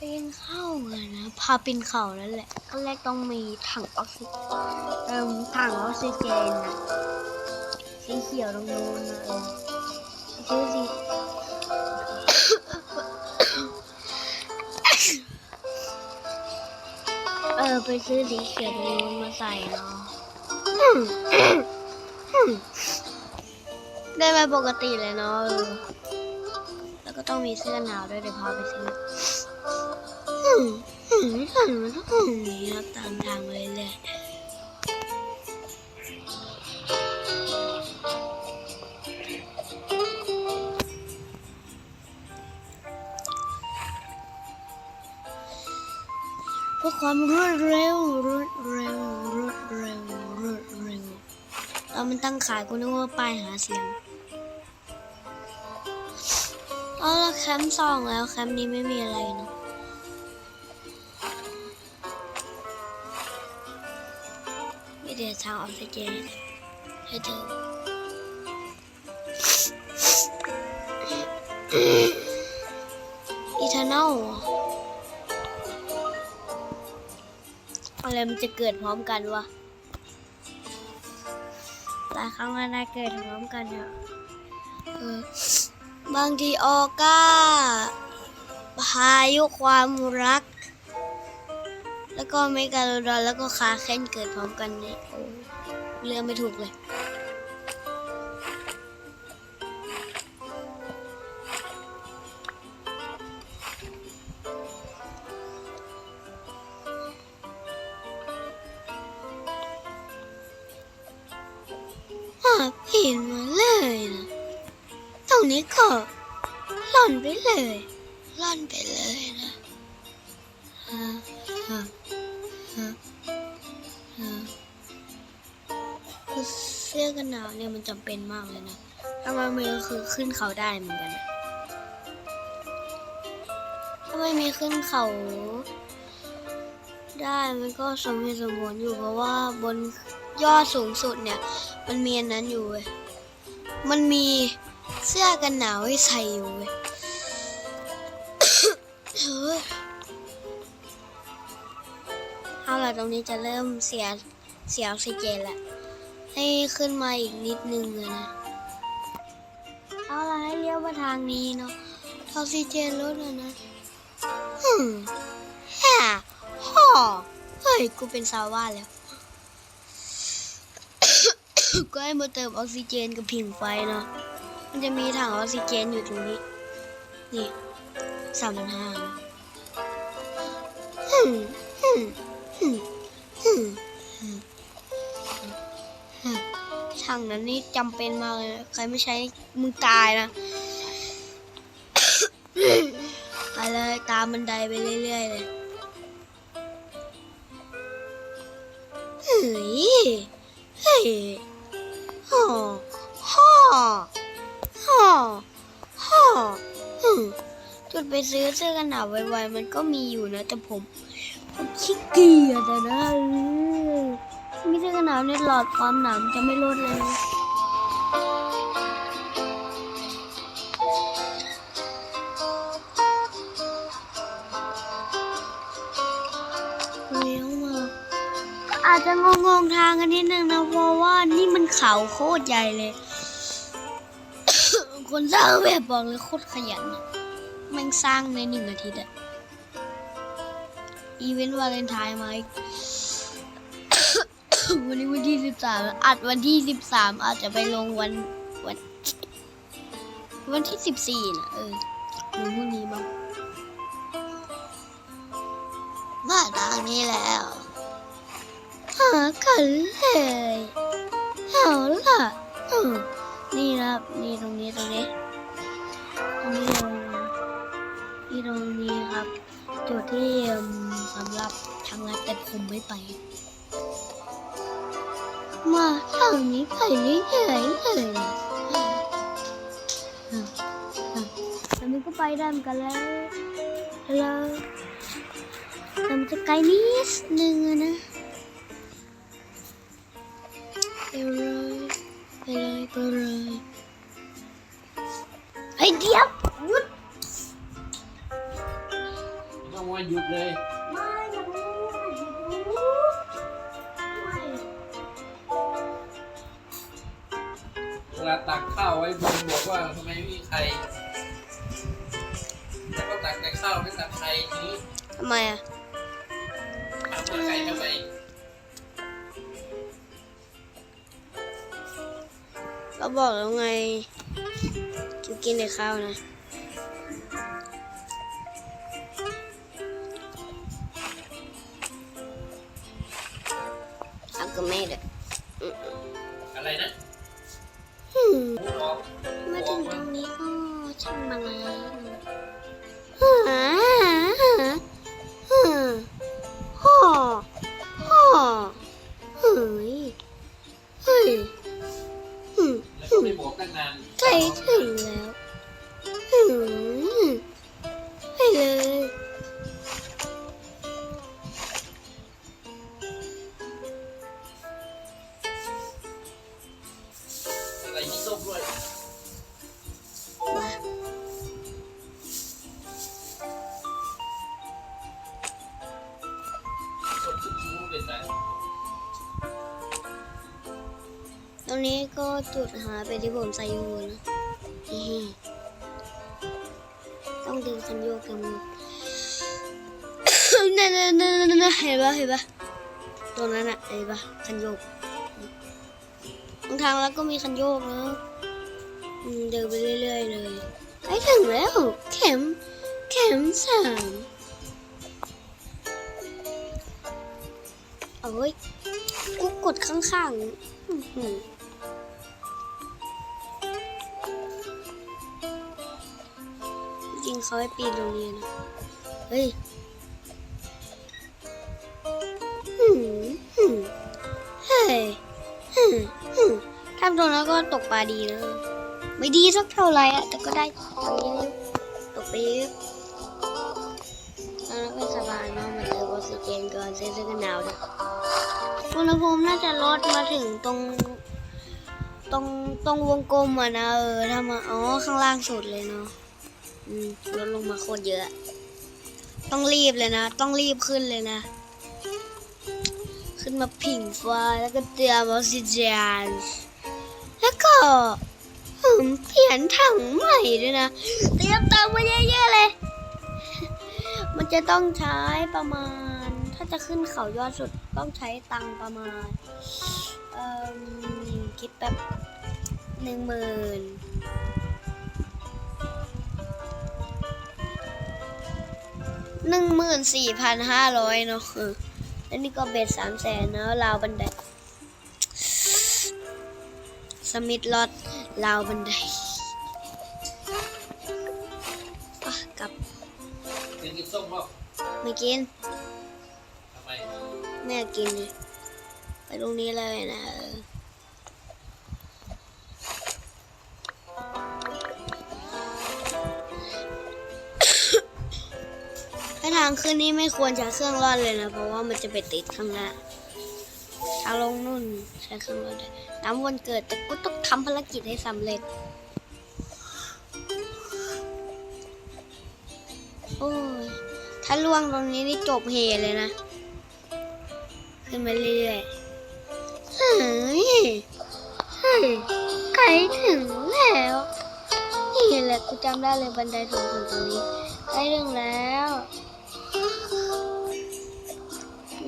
ปีนเข้าเลยนะ พาปีนเขานั่นแหละขั้นแรกต้องมีถังออกซิเอ่มถังออกซิเจนนะสีเขียวตรงนู้นนะเออชื่อสีเออไปซื้อสีเขียวตรงนู้นมาใส่เนาะได้มาปกติเลยเนาะแล้วก็ต้องมีเสื้อหนาวด้วยเดี๋ยวพาไปซื้อ อืมอืมไม่ทันมันนี้ครับตามทางเลยเลยเพื่อความรวดเร็วรวดเร็วรวดเร็วรวดเร็วเรามันตั้งขายกูนึกว่าป้ายหาเสียงเอาละแคมป์สองแล้วแคมป์นี้ไม่มีอะไรเนอะ มีแต่ทางออกซิเจนให้เธออีเทอร์นลอะไรมันจะเกิดพร้อมกันวะหลายครั้งแล้วนะเกิดพร้อมกันเนี่ยบางทีออก้า พายุความรัก แล้วก็เมกาโลดอนแล้วก็คาเคนเกิดพร้อมกันเนี่ยโอ้เลือไม่ถูกเลยหาผิดมาเลยนะตรงนี้ก็หล่อนไปเลยหล่อนไปเลย คือเสื้อกันหนาวเนี่ยมันจำเป็นมากเลยนะถ้ามันมีก็คือขึ้นเขาได้เหมือนกันถ้าไม่มีขึ้นเขาได้มันก็สมเหตุสมผลอยู่เพราะว่าบนยอดสูงสุดเนี่ย มันมีอันนั้นอยู่เว้ยมันมีเสื้อกันหนาวให้ใส่อยู่เว้ยเฮ้ยเอาล่ะตรงนี้จะเริ่มเสียเสียออกซิเจนละ ให้ขึ้นมาอีกนิดนึงเลยนะ เอาละให้เลี้ยวมาทางนี้เนาะออกซิเจนลดเลยนะฮึมฮ่าฮ่อเฮ้ย กูเป็นซาว่าแล้ว ก็ให้มาเติมออกซิเจนกับผิงไฟเนาะ มันจะมีถังออกซิเจนอยู่ตรงนี้ นี่สามพันห้าฮึฮึฮึฮึ ช่างนั้นนี่จำเป็นมากเลยนะใครไม่ใช้มึงตายนะ ไปเลยตามบันไดไปเรื่อยๆเลยเฮ้ย เฮ้ยฮ่อฮ่อฮ่อฮ่อจุดไปซื้อเสื้อกันหนาวไวๆมันก็มีอยู่นะ แต่ผม ผมขี้เกียจนะ มีเสื้อกันหนาวในหลอดความหนาวมันจะไม่ลดเลยเลี้ยวมาอาจจะงงๆทางกันนิดนึงนะเพราะว่านี่มันเขาโคตรใหญ่เลย คนสร้างแบบบอกเลยโคตรขยันอะแม่งสร้างในหนึ่งอาทิตย์อะอีเวนต์วาเลนไทน์มาอีก วันนี้วันที่สิบสามอัดวันที่สิบสามอาจจะไปลงวันวัน วันที่สิบสี่นะเออหรือพรุ่งนี้บ้างมาทางนี้แล้วหากันเลยเอาล่ะนี่ครับนี่ตรงนี้ตรงนี้ตรงนี้ตรงนี้นี่ตรงนี้ครับ จุดที่สำหรับทำงานแต่ผมไม่ไป มาทางนี้ไปเรื่อยๆเลย แล้วก็ตักแต่ข้าวไม่ตักไข่ทีนี้ทำไมอะตักไข่ทำไมเราบอกแล้วไงกินกินแต่ข้าวนะทำกับแม่ด้วยอะไรนะมาถึงตรงนี้ก็ช่างมันแล้ว ฮ่อฮ่อเฮ้ยเฮ้ย แล้วก็ไม่บอกตั้งนาน ใกล้ถึงแล้ว รงนี้ก็จุดหาไปที่ผมใส่อยู่นะต้องดึงคันโยกกันหมดนั่นนั่นนั่นนั่นเห็นปะเห็นปะตรงนั้นอะเห็นปะคันโยกบางทางแล้วก็มีคันโยกนะเดินไปเรื่อยๆเลยใกล้ถึงแล้วเข็มเข็มสามโอ้ยกูกดข้างๆ เขาให้ปีนโรงเรียนะเฮ้ยหืมหืมเฮ้ยหืมหืมทำตรงนั้นก็ตกปลาดีนะ ไม่ดีสักเท่าไหร่อะแต่ก็ได้ตรงนี้ตกไปเยอะแล้วเราไม่สบายเนาะมันเติมออกซิเจนก่อนเสื้อกันหนาวด้วยอุณหภูมิน่าจะลดมาถึงตรง ตรงตรงวงกลมอะนะเออถ้ามาอ๋อข้างล่างสุดเลยเนาะ ลดลงมาโคตรเยอะ ต้องรีบเลยนะ ต้องรีบขึ้นเลยนะ ขึ้นมาผิงไฟแล้วก็เตรียมออกซิเจนแล้วก็ผมเปลี่ยนถังใหม่ด้วยนะ เตรียมตังค์มาเยอะๆเลย มันจะต้องใช้ประมาณ ถ้าจะขึ้นเขายอดสุดต้องใช้ตังค์ประมาณ เอ่อคิดแบบหนึ่งหมื่น หนึ่งหมื่นสี่พันห้าร้อยเนาะเออแล้วนี่ก็เบ็ดสามแสนเนาะราวบันได สมิธลอดราวบันไดอะกลับกินกินส้มเปล่าไม่กินทำไมไม่อยากกินเลยไปตรงนี้เลยนะาทางขึ้นนี่ไม่ควรใช้เครื่องรอดเลยนะ เพราะว่ามันจะไปติดข้างหน้าทางลงนู่นใช้เครื่องรอดได้น้ำวนเกิดแต่กูต้องทำภารกิจให้สำเร็จ โอ้ย ถ้าล่วงตรงนี้นี่จบเหเลยนะ ขึ้นมาเรื่อยๆเฮ้ยเฮ้ยไกลถึงแล้ว นี่แหละกูจำได้เลยบันไดสูงสุดตรงนี้ใกล้ถึงแล้ว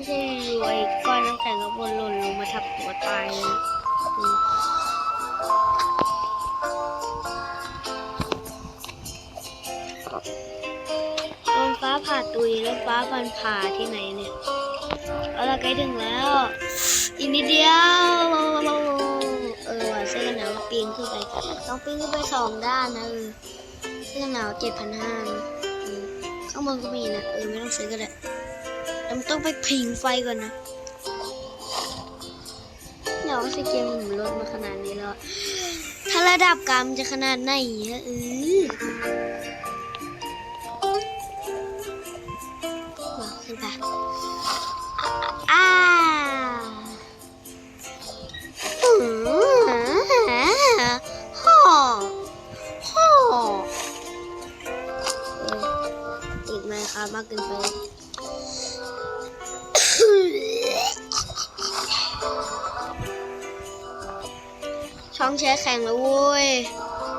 ใช่อยู่ไอ้ก้อนน้ำแข็งกับบนหล่นลงมาทับหัวตายลมฟ้าผ่าตุยล้วฟ้าฟันผ่าที่ไหนเนี่ย เอาละใกล้ถึงแล้ว อีกนิดเดียว เออว่ะเสื้อกันหนาวปีนขึ้นไป ต้องปีนขึ้นไปสองด้านนะเออเสื้อกันหนาวเจ็ดพันห้าข้างบนก็มีนะ เออ ไม่ต้องซื้อก็ได้ แต่มันต้องไปผิงไฟก่อนนะเดี๋ยวสเกมมันลดมาขนาดนี้แล้ว ถ้าระดับกรรมนจะขนาดไหนเออมาขึ้นไปอ่าอืมฮ่อฮ่อเอ้ยติดนายครับมากเกินไป ช่องแชร์แข่งแล้วเว้ย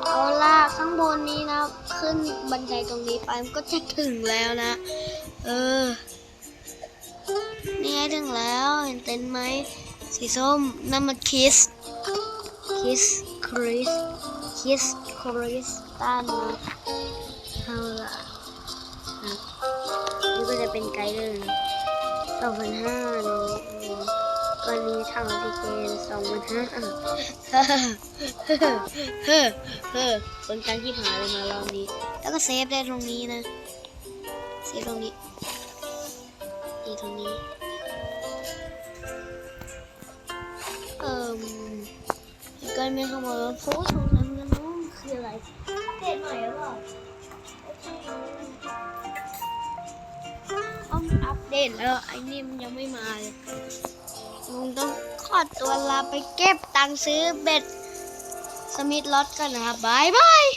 เอาล่ะข้างบนนี้นะ ขึ้นบันไดตรงนี้ไปมันก็จะถึงแล้วนะ เออ นี่ไงถึงแล้วเห็นเต็นท์ไหม สีส้มนั่นมันคิส คิสคริส คิสคริสตันนะเอาล่ะนะนี่ก็จะเป็นไกด์เลยสองพันห้าเนาะ วันนี้ทางออทิเกนสองพันห้าเฮ้อเฮ้อเฮ้อเฮ้อเป็นการที่หายเลยมารอบนี้ แล้วก็เซฟได้ตรงนี้นะ เซฟตรงนี้นี่ตรงนี้ เอ่มกินไม่เข้ามาแล้วโพสตรงนั้นนะน้องคืออะไรอัปเดตหน่อยหรือเปล่าอ้ออัปเดตแล้วไอ้นี่มันยังไม่มาเลย ลุงต้องขอตัวลาไปเก็บตังค์ซื้อเบ็ดสมิธล็อตกันนะครับบายบาย